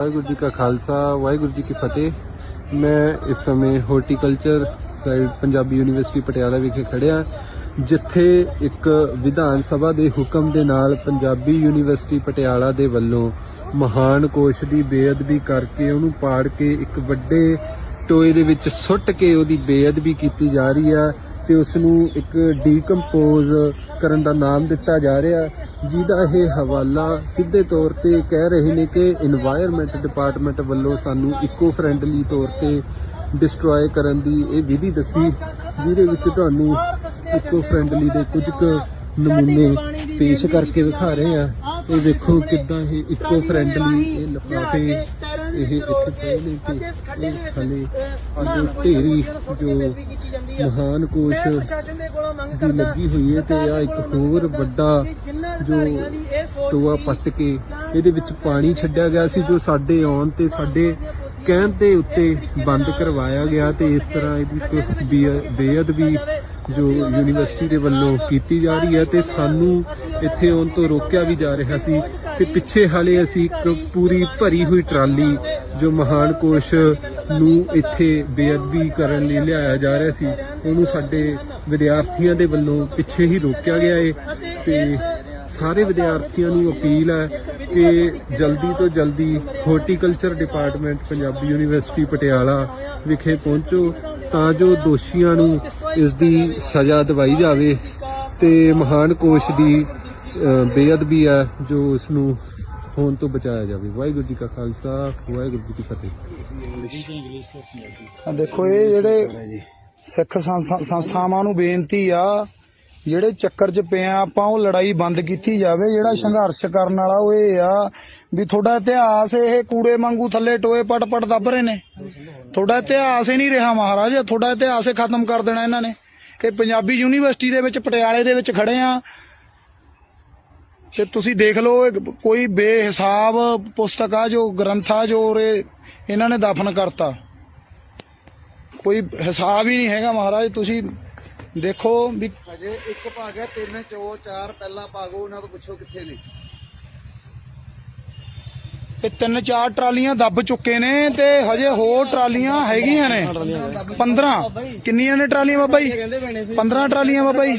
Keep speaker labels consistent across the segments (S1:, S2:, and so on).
S1: ਵਾਹਿਗੁਰੂ ਜੀ ਕਾ ਖਾਲਸਾ, ਵਾਹਿਗੁਰੂ ਜੀ ਕੀ ਫਤਿਹ। ਮੈਂ ਇਸ ਸਮੇਂ horticulture side Punjabi university Patiala ਵਿਖੇ ਖੜਿਆ ਜਿੱਥੇ ਇੱਕ ਵਿਧਾਨ ਸਭਾ ਦੇ ਹੁਕਮ ਦੇ ਨਾਲ ਪੰਜਾਬੀ ਯੂਨੀਵਰਸਿਟੀ ਪਟਿਆਲਾ ਦੇ ਵੱਲੋਂ ਮਹਾਨ ਕੋਸ਼ ਦੀ ਬੇਅਦਬੀ ਕਰਕੇ ਉਹਨੂੰ ਪਾੜ ਕੇ ਇੱਕ ਵੱਡੇ ਟੋਏ ਦੇ ਵਿੱਚ ਸੁੱਟ ਕੇ ਉਹਦੀ ਬੇਅਦਬੀ ਕੀਤੀ ਜਾ ਰਹੀ ਆ। ਤੇ ਉਸ ਨੂੰ ਇੱਕ ਡੀਕੰਪੋਜ਼ ਕਰਨ ਦਾ ਨਾਮ ਦਿੱਤਾ ਜਾ ਰਿਹਾ। ਜਿਹਦਾ ਇਹ ਹਵਾਲਾ ਸਿੱਧੇ ਤੌਰ ਤੇ ਕਹਿ ਰਹੇ ਨੇ ਕਿ এনवायरमेंट ਡਿਪਾਰਟਮੈਂਟ ਵੱਲੋਂ ਸਾਨੂੰ ਇਕੋ ਫਰੈਂਡਲੀ ਤੌਰ ਤੇ ਡਿਸਟਰੋਏ ਕਰਨ ਦੀ ਇਹ ਵਿਧੀ ਦੱਸੀ, ਜਿਹਦੇ ਵਿੱਚ ਤੁਹਾਨੂੰ ਇਕੋ ਫਰੈਂਡਲੀ ਦੇ ਕੁਝ ਕੁ ਨਮੂਨੇ ਪੇਸ਼ ਕਰਕੇ ਵਿਖਾ ਰਹੇ ਆ ਇਹ ਵੇਖੋ ਕਿਦਾਂ ਇਹ ਇਕੋ ਫਰੈਂਡਲੀ ਇਹ ਲਫਾਫੇ ਇਹ ਇੱਥੇ ਨੇ ਤੇ ਥੱਲੇ ਅੱਜ ਢੇਰੀ ਜੋ ਮਹਾਨ ਕੋਸ਼ ਦੀ ਲੱਗੀ ਹੋਈ ਹੈ ਤੇ ਆ ਇੱਕ ਹੋਰ ਵੱਡਾ ਜੋ ਟੋਆ ਪੱਟ ਕੇ ਇਹਦੇ ਵਿੱਚ ਪਾਣੀ ਛੱਡਿਆ ਗਿਆ ਸੀ ਜੋ ਸਾਡੇ ਆਉਣ ਤੇ ਸਾਡੇ ਕਹਿਣ ਦੇ ਉੱਤੇ ਬੰਦ ਕਰਵਾਇਆ ਗਿਆ ਤੇ ਇਸ ਤਰ੍ਹਾਂ ਇਹਦੀ ਇੱਕ ਬੇਅਦਬੀ ਜੋ ਯੂਨੀਵਰਸਿਟੀ ਦੇ ਵੱਲੋਂ ਕੀਤੀ ਜਾ ਰਹੀ ਹੈ ਤੇ ਸਾਨੂੰ ਇੱਥੇ ਆਉਣ ਤੋਂ ਰੋਕਿਆ ਵੀ ਜਾ ਰਿਹਾ ਸੀ ਤੇ ਪਿੱਛੇ ਹਾਲੇ ਅਸੀਂ ਪੂਰੀ ਭਰੀ ਹੋਈ ਟਰਾਲੀ ਜੋ ਮਹਾਨ ਕੋਸ਼ ਨੂੰ ਇੱਥੇ ਬੇਅਦਬੀ ਕਰਨ ਲਈ ਲਿਆਇਆ ਜਾ ਰਿਹਾ ਸੀ, ਉਹਨੂੰ ਸਾਡੇ ਵਿਦਿਆਰਥੀਆਂ ਦੇ ਵੱਲੋਂ ਪਿੱਛੇ ਹੀ ਰੋਕਿਆ ਗਿਆ ਏ ਤੇ ਸਾਰੇ ਵਿਦਿਆਰਥੀਆਂ ਨੂੰ ਅਪੀਲ ਹੈ ਕਿ ਜਲਦੀ ਤੋਂ ਜਲਦੀ horticulture department Punjabi university Patiala ਵਿਖੇ ਪਹੁੰਚੋ ਤਾਂ ਜੋ ਦੋਸ਼ੀਆਂ ਨੂੰ ਇਸ ਦੀ ਸਜ਼ਾ ਦਿਵਾਈ ਜਾਵੇ ਤੇ ਮਹਾਨ ਕੋਸ਼ ਦੀ ਅ, ਬੇਅਦਬੀ ਹੈ ਜੋ ਉਸ ਨੂੰ ਹੋਣ ਤੋਂ ਬਚਾਇਆ ਜਾਵੇ। ਵਾਹਿਗੁਰੂ ਜੀ ਕਾ ਖਾਲਸਾ ਵਾਹਿਗੁਰੂ ਜੀ ਕੀ ਫਤਿਹ।
S2: ਦੇਖੋ ਇਹ ਜਿਹੜੇ ਸਿੱਖ ਸੰਸਥਾਵਾਂ ਨੂੰ ਬੇਨਤੀ ਆ ਜਿਹੜੇ ਚੱਕਰ 'ਚ ਪਏ ਆਪਾਂ ਉਹ ਲੜਾਈ ਬੰਦ ਕੀਤੀ ਜਾਵੇ। ਜਿਹੜਾ ਸੰਘਰਸ਼ ਕਰਨ ਵਾਲਾ ਉਹ ਇਹ ਆ ਵੀ ਤੁਹਾਡਾ ਇਤਿਹਾਸ ਇਹ ਕੂੜੇ ਵਾਂਗੂ ਥੱਲੇ ਟੋਏ ਪਟ ਪਟ ਦੱਬ ਰਹੇ ਨੇ। ਤੁਹਾਡਾ ਇਤਿਹਾਸ ਹੀ ਨਹੀਂ ਰਿਹਾ ਮਹਾਰਾਜ, ਤੁਹਾਡਾ ਇਤਿਹਾਸ ਹੀ ਖਤਮ ਕਰ ਦੇਣਾ ਇਹਨਾਂ ਨੇ। ਕਿ ਪੰਜਾਬੀ ਯੂਨੀਵਰਸਿਟੀ ਦੇ ਵਿੱਚ, ਪਟਿਆਲੇ ਦੇ ਵਿੱਚ ਖੜੇ ਆ। ਤੇ ਤੁਸੀਂ ਦੇਖ ਲਓ ਕੋਈ ਬੇਹਿਸਾਬ ਪੁਸਤਕ ਆ ਜੋ ਗ੍ਰੰਥ ਆ ਜੋ ਇਹਨਾਂ ਨੇ ਦਫਨ ਕਰਤਾ। ਕੋਈ ਹਿਸਾਬ ਹੀ ਨਹੀਂ ਹੈਗਾ ਮਹਾਰਾਜ, ਤੁਸੀਂ ਦੇਖੋ ਵੀ
S3: ਅਜੇ ਇੱਕ ਭਾਗ ਹੈ ਤਿੰਨ ਚੋ ਚਾਰ ਪਹਿਲਾਂ ਭਾਗੋ ਉਹਨਾਂ ਤੋਂ ਪੁੱਛੋ ਕਿੱਥੇ ਨੇ।
S2: ਇਹ ਤਿੰਨ ਚਾਰ ਟਰਾਲੀਆਂ ਦੱਬ ਚੁੱਕੇ ਨੇ ਤੇ ਹਜੇ ਹੋਰ ਟਰਾਲੀਆਂ ਹੈਗੀਆਂ ਨੇ। 15 ਕਿੰਨੀਆਂ ਨੇ ਟਰਾਲੀਆਂ ਬਾਬਾ ਜੀ? 15 ਟਰਾਲੀਆਂ ਬਾਬਾ ਜੀ।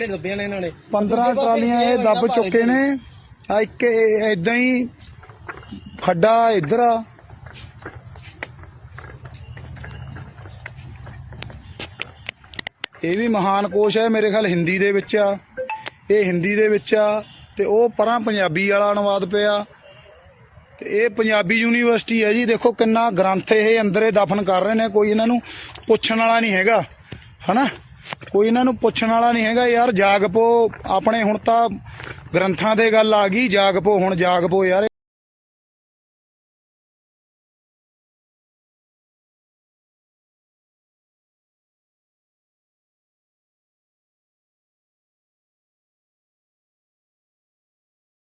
S2: 15 ਟਰਾਲੀਆਂ ਇਹ ਦੱਬ ਚੁੱਕੇ ਨੇ। ਆ ਇੱਕ ਇਦਾਂ ਹੀ ਖੱਡਾ ਇੱਧਰ ਆ। ਇਹ ਵੀ ਮਹਾਨ ਕੋਸ਼ ਹੈ, ਮੇਰੇ ਖਿਆਲ ਹਿੰਦੀ ਦੇ ਵਿੱਚ ਆ। ਇਹ ਹਿੰਦੀ ਦੇ ਵਿੱਚ ਆ ਤੇ ਉਹ ਪਰਾਂ ਪੰਜਾਬੀ ਵਾਲਾ ਅਨੁਵਾਦ ਪਿਆ। ਤੇ ਇਹ ਪੰਜਾਬੀ ਯੂਨੀਵਰਸਿਟੀ ਹੈ ਜੀ, ਦੇਖੋ ਕਿੰਨਾ ਗ੍ਰੰਥ ਇਹ ਅੰਦਰ ਦਫਨ ਕਰ ਰਹੇ ਨੇ, ਕੋਈ ਇਹਨਾਂ ਨੂੰ ਪੁੱਛਣ ਵਾਲਾ ਨਹੀਂ ਹੈਗਾ, ਹਨਾ? ਕੋਈ ਇਹਨਾਂ ਨੂੰ ਪੁੱਛਣ ਵਾਲਾ ਨਹੀਂ ਹੈਗਾ, ਯਾਰ ਜਾਗ ਪੋ, ਆਪਣੇ ਹੁਣ ਤਾਂ ਗ੍ਰੰਥਾਂ ਦੇ ਗੱਲ ਆ ਗਈ, ਜਾਗ ਪੋ, ਹੁਣ ਜਾਗ ਪੋ ਯਾਰ।